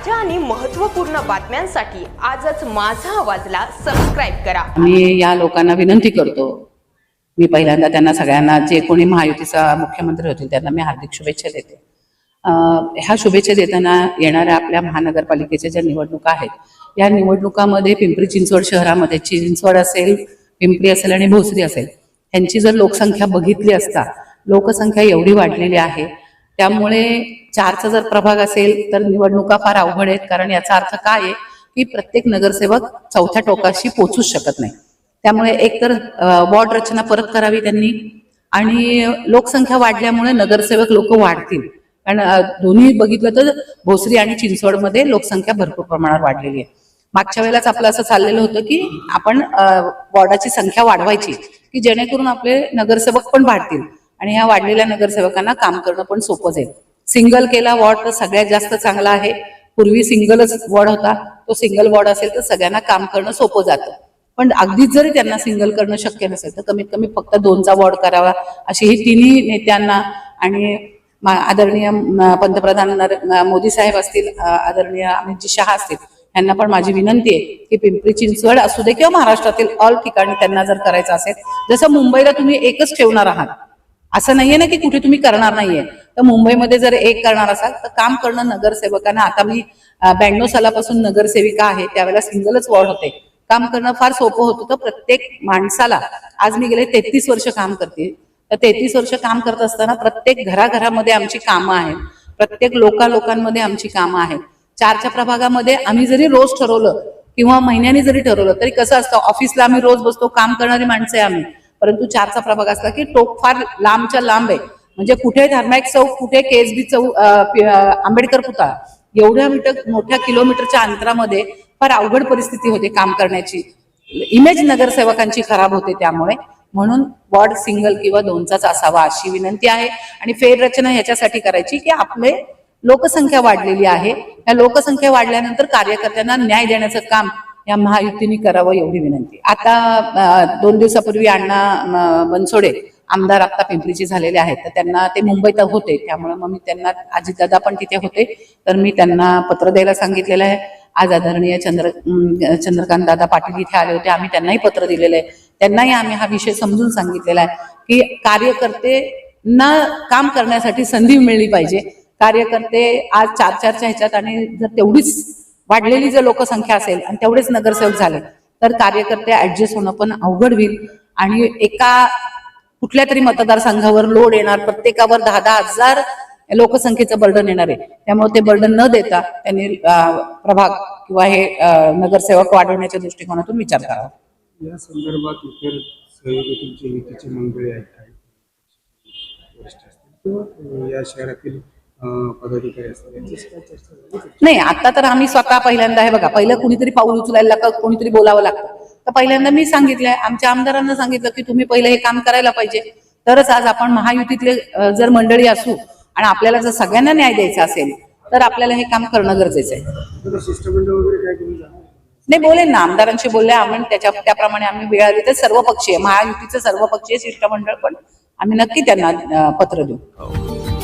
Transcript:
ताज्या आणि महत्त्वपूर्ण बातम्यांसाठी आजच माझा आवाजला सबस्क्राईब करा. मी या लोकांना विनंती करतो मी पहिल्यांदा त्यांना सगळ्यांना जे कोणी महायुतीचा मुख्यमंत्री होतील त्यांना मी हार्दिक शुभेच्छा देते. ह्या शुभेच्छा देताना येणाऱ्या आपल्या महानगरपालिकेच्या ज्या निवडणुका आहेत या निवडणुकामध्ये पिंपरी चिंचवड शहरामध्ये चिंचवड असेल पिंपरी असेल आणि भोसरी असेल ह्यांची जर लोकसंख्या बघितली असता लोकसंख्या एवढी वाढलेली आहे त्यामुळे चारचा जर प्रभाग असेल तर निवडणुका फार अवघड आहेत. कारण याचा अर्थ काय आहे की प्रत्येक नगरसेवक चौथ्या टोकाशी पोचूच शकत नाही. त्यामुळे एकतर वॉर्ड रचना परत करावी त्यांनी आणि लोकसंख्या वाढल्यामुळे नगरसेवक लोक वाढतील. कारण दोन्ही बघितलं तर भोसरी आणि चिंचवडमध्ये लोकसंख्या भरपूर प्रमाणात वाढलेली आहे. मागच्या वेळेलाच आपलं असं चाललेलं होतं की आपण वॉर्डाची संख्या वाढवायची की जेणेकरून आपले नगरसेवक पण वाढतील. आणि ह्या वाढलेल्या नगरसेवकांना काम करणं पण सोपं जाईल. सिंगल केला वॉर्ड तर सगळ्यात जास्त चांगला आहे. पूर्वी सिंगलच वॉर्ड होता. तो सिंगल वॉर्ड असेल तर सगळ्यांना काम करणं सोपं जातं. पण अगदीच जरी त्यांना सिंगल करणं शक्य नसेल तर कमीत कमी फक्त दोनचा वॉर्ड करावा अशी ही तिन्ही नेत्यांना आणि आदरणीय पंतप्रधान मोदी साहेब असतील आदरणीय अमितजी शहा असतील यांना पण माझी विनंती आहे की पिंपरी चिंचवड असू दे किंवा महाराष्ट्रातील ऑल ठिकाणी त्यांना जर करायचं असेल जसं मुंबईला तुम्ही एकच ठेवणार आहात असं नाहीये ना की कुठे तुम्ही करणार नाहीये. तर मुंबईमध्ये जर एक करणार असाल तर काम करणं नगरसेवकांना आता मी ब्याण्णव सालापासून नगरसेविका आहे त्यावेळेला सिंगलच वॉर्ड होते. काम करणं फार सोपं होतं तर प्रत्येक माणसाला आज मी गेले तेहतीस वर्ष काम करते. तर तेहतीस वर्ष काम करत असताना प्रत्येक घराघरामध्ये आमची कामं आहेत. प्रत्येक लोका लोकांमध्ये आमची कामं आहेत. चारच्या प्रभागामध्ये आम्ही जरी रोज ठरवलं किंवा महिन्याने जरी ठरवलं तरी कसं असतं ऑफिसला आम्ही रोज बसतो काम करणारी माणसं आहे आम्ही. परंतु चारचा प्रभाग असला की टोक फार लांबच्या लांब आहे. म्हणजे कुठे धर्मायक चौक कुठे केएसबी चौक आंबेडकर पुतळा. एवढ्या मीटर मोठ्या किलोमीटरच्या अंतरामध्ये फार अवघड परिस्थिती होते काम करण्याची. इमेज नगरसेवकांची खराब होते त्यामुळे. म्हणून वॉर्ड सिंगल किंवा दोनचाच असावा अशी विनंती आहे. आणि फेररचना ह्याच्यासाठी करायची की आपले लोकसंख्या वाढलेली आहे. या लोकसंख्या वाढल्यानंतर कार्यकर्त्यांना न्याय देण्याचं काम या महायुतीने करावं एवढी विनंती. आता दोन दिवसापूर्वी अण्णा बनसोडे आमदार आता पिंपरीचे झालेले आहेत. तर त्यांना ते मुंबईत होते. त्यामुळे मग मी त्यांना अजितदादा पण तिथे होते. तर मी त्यांना पत्र द्यायला सांगितलेलं आहे. आज आदरणीय चंद्र चंद्रकांत दादा पाटील इथे आले होते. आम्ही त्यांनाही पत्र दिलेलं आहे. त्यांनाही आम्ही हा विषय समजून सांगितलेला आहे की कार्यकर्ते ना काम करण्यासाठी संधी मिळली पाहिजे. कार्यकर्ते आज चार चारच्या ह्याच्यात आणि जर तेवढीच वाढलेली जर लोकसंख्या असेल आणि तेवढेच नगरसेवक झाले तर कार्यकर्ते ऍडजस्ट होणं पण अवघड होईल. आणि एका कुठल्या तरी मतदारसंघावर लोड येणार प्रत्येकावर दहा दहा हजार लोकसंख्येचं बर्डन येणार आहे. त्यामुळे ते बर्डन न देता त्यांनी प्रभाग किंवा हे नगरसेवक वाढवण्याच्या दृष्टिकोनातून विचार करावा. या संदर्भात इतर सहयोगी तुमची मंडळी आहेत या शहरातील पदाधिकारी चर्चा झाली नाही आता तर आम्ही स्वतः पहिल्यांदा आहे बघा पहिलं कुणीतरी पाऊल उचलायला का कोणीतरी बोलावं लागतं. तर पहिल्यांदा मी सांगितलंय आमच्या आमदारांना सांगितलं की तुम्ही पहिलं हे काम करायला पाहिजे. तरच आज आपण महायुतीतले जर मंडळी असू आणि आपल्याला जर सगळ्यांना न्याय द्यायचा असेल तर आपल्याला हे काम करणं गरजेचं आहे. शिष्टमंडळ वगैरे काय नाही बोलेन ना आमदारांशी बोलले आम्ही त्याच्या त्याप्रमाणे आम्ही वेळ आली तर सर्व पक्षीय महायुतीचं सर्व पक्षीय शिष्टमंडळ पण आम्ही नक्की त्यांना पत्र देऊ.